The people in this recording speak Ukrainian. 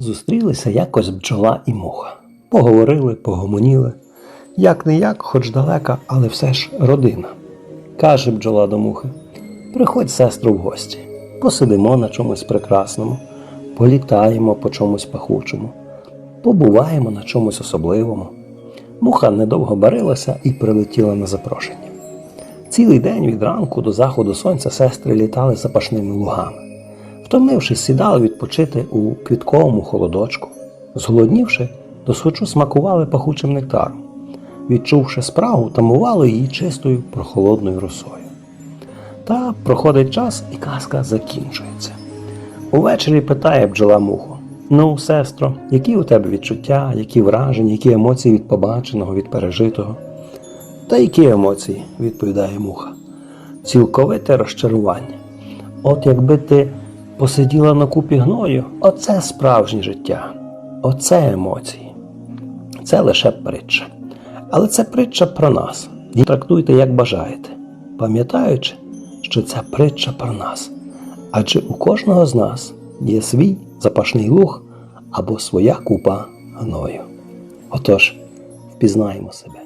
Зустрілися якось бджола і муха. Поговорили, погомоніли. Як не як, хоч далека, але все ж родина. Каже бджола до мухи: Приходь, сестру, в гості, посидимо на чомусь прекрасному, політаємо по чомусь пахучому, побуваємо на чомусь особливому. Муха недовго барилася і прилетіла на запрошення. Цілий день від ранку до заходу сонця сестри літали запашними лугами. Втомившись, сідали відпочити у квітковому холодочку. Зголоднівши, досхочу смакували пахучим нектаром. Відчувши спрагу, тамували її чистою прохолодною росою. Та проходить час, і казка закінчується. Увечері питає бджола муху: Ну, сестро, які у тебе відчуття, які враження, які емоції від побаченого, від пережитого? Та які емоції, відповідає муха. Цілковите розчарування. От якби ти посиділа на купі гною, оце справжнє життя, оце емоції. Це лише притча. Але це притча про нас. Її трактуйте, як бажаєте, пам'ятаючи, що ця притча про нас. Адже у кожного з нас є свій запашний луг або своя купа гною. Отож, впізнаємо себе.